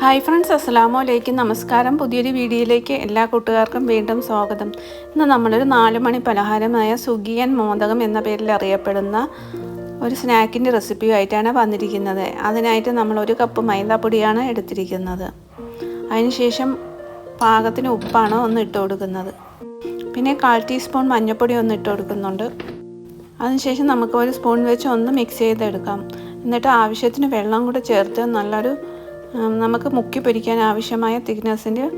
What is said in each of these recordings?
Hi friends അസ്സലാമു അലൈക്കും നമസ്കാരം. പുതിയൊരു വീഡിയോയിലേക്ക് എല്ലാ കൂട്ടുകാർക്കും വീണ്ടും സ്വാഗതം. ഇന്ന് നമ്മളൊരു നാല് മണി പലഹാരമായ സുഗിയൻ മോദകം എന്ന പേരിൽ അറിയപ്പെടുന്ന ഒരു സ്നാക്കിന്റെ റെസിപ്പിയുമായിട്ടാണ് വന്നിരിക്കുന്നത്. അതിനായിട്ട് നമ്മൾ ഒരു കപ്പ് മൈദാപ്പൊടിയാണ് എടുത്തിരിക്കുന്നത്. അതിനുശേഷം പാകത്തിന് ഉപ്പാണ് ഒന്ന് ഇട്ട് കൊടുക്കുന്നത്. പിന്നെ കാൽ ടീസ്പൂൺ മഞ്ഞൾപ്പൊടി ഒന്ന് ഇട്ട് കൊടുക്കുന്നുണ്ട്. അതിനുശേഷം നമുക്ക് ഒരു സ്പൂൺ വെച്ച് ഒന്ന് മിക്സ് ചെയ്തെടുക്കാം. എന്നിട്ട് ആവശ്യത്തിന് വെള്ളം കൂടെ ചേർത്ത് നല്ലൊരു നമുക്ക് മുക്കി പൊരിക്കാൻ ആവശ്യമായ തിക്നെസ്സിന്റെ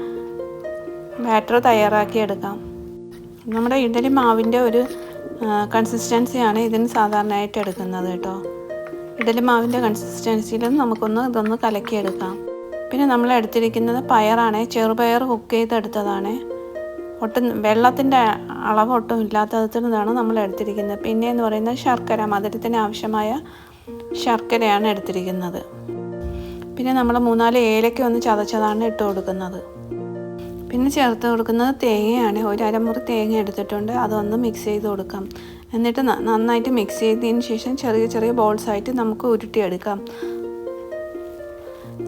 ബാറ്റർ തയ്യാറാക്കിയെടുക്കാം നമ്മുടെ ഇഡലി മാവിന്റെ ഒരു കൺസിസ്റ്റൻസിയാണ് ഇതിന് സാധാരണയായിട്ട് എടുക്കുന്നത് കേട്ടോ. ഇഡലി മാവിന്റെ കൺസിസ്റ്റൻസിയിലും നമുക്കൊന്ന് ഇതൊന്ന് കലക്കിയെടുക്കാം. പിന്നെ നമ്മൾ എടുത്തിരിക്കുന്നത് പയറാണ്. ചെറുപയർ കുക്ക് ചെയ്തെടുത്തതാണ്. ഒട്ടും വെള്ളത്തിന്റെ അളവ് ഒട്ടും ഇല്ലാത്തതാണ് നമ്മൾ എടുത്തിരിക്കുന്നത്. പിന്നെ എന്ന് പറയുന്നത് ശർക്കര മധുരത്തിന് ആവശ്യമായ ശർക്കരയാണ് എടുത്തിരിക്കുന്നത്. പിന്നെ നമ്മൾ മൂന്നാൽ ഏലക്ക ഒന്ന് ചതച്ചതാണ് ഇട്ട് കൊടുക്കുന്നത്. പിന്നെ ചേർത്ത് കൊടുക്കുന്നത് തേങ്ങയാണ്. ഒരു അരമുറി തേങ്ങ എടുത്തിട്ടുണ്ട്. അതൊന്ന് മിക്സ് ചെയ്ത് കൊടുക്കാം. എന്നിട്ട് നന്നായിട്ട് മിക്സ് ചെയ്തതിന് ശേഷം ചെറിയ ചെറിയ ബോൾസ് ആയിട്ട് നമുക്ക് ഉരുട്ടിയെടുക്കാം.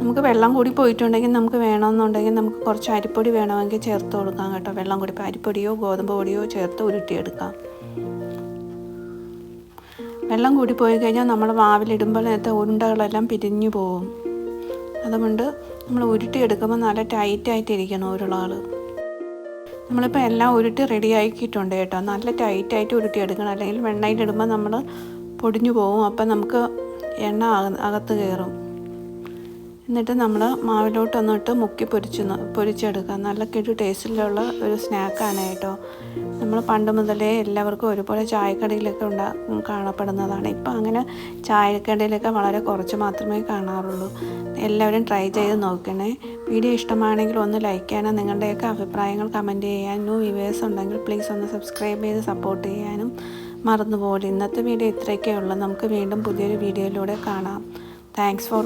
നമുക്ക് വെള്ളം കൂടി പോയിട്ടുണ്ടെങ്കിൽ നമുക്ക് വേണമെന്നുണ്ടെങ്കിൽ നമുക്ക് കുറച്ച് അരിപ്പൊടി വേണമെങ്കിൽ ചേർത്ത് കൊടുക്കാം കേട്ടോ. വെള്ളം കൂടി അരിപ്പൊടിയോ ഗോതമ്പ് പൊടിയോ ചേർത്ത് ഉരുട്ടിയെടുക്കാം. വെള്ളം കൂടി പോയി കഴിഞ്ഞാൽ നമ്മൾ മാവിലിടുമ്പോൾ നേരത്തെ ഉരുണ്ടകളെല്ലാം പിരിഞ്ഞു പോകും അതുകൊണ്ട് നമ്മൾ ഉരുട്ടിയെടുക്കുമ്പോൾ നല്ല ടൈറ്റായിട്ടിരിക്കണം ഉരുളകൾ നമ്മളിപ്പോൾ എല്ലാം ഉരുട്ടി റെഡി ആക്കിയിട്ടുണ്ട് കേട്ടോ. നല്ല ടൈറ്റായിട്ട് ഉരുട്ടിയെടുക്കണം അല്ലെങ്കിൽ വെണ്ണയിലിടുമ്പോൾ നമ്മൾ പൊടിഞ്ഞു പോകും. അപ്പം നമുക്ക് എണ്ണ അക- അകത്ത് കയറും എന്നിട്ട് നമ്മൾ മാവിലോട്ടൊന്നിട്ട് മുക്കി പൊരിച്ച് പൊരിച്ചെടുക്കുക. പൊരിച്ചെടുക്കാം നല്ല കിടു ടേസ്റ്റിലുള്ള ഒരു സ്നാക്കാണ് കേട്ടോ. നമ്മൾ പണ്ട് മുതലേ എല്ലാവർക്കും ഒരുപോലെ ചായക്കടയിലൊക്കെ ഉണ്ടാ കാണപ്പെടുന്നതാണ്. ഇപ്പം അങ്ങനെ ചായക്കടയിലൊക്കെ വളരെ കുറച്ച് മാത്രമേ കാണാറുള്ളൂ. എല്ലാവരും ട്രൈ ചെയ്ത് നോക്കണേ. വീഡിയോ ഇഷ്ടമാണെങ്കിൽ ഒന്ന് ലൈക്ക് ചെയ്യാനും നിങ്ങളുടെയൊക്കെ അഭിപ്രായങ്ങൾ കമന്റ് ചെയ്യാനും ന്യൂ വ്യൂവേഴ്സ് ഉണ്ടെങ്കിൽ പ്ലീസ് ഒന്ന് സബ്സ്ക്രൈബ് ചെയ്ത് സപ്പോർട്ട് ചെയ്യാനും മറന്നുപോലെ ഇന്നത്തെ വീഡിയോ ഇത്രയൊക്കെ ഉള്ളൂ. നമുക്ക് വീണ്ടും പുതിയൊരു വീഡിയോയിലൂടെ കാണാം. Thanks for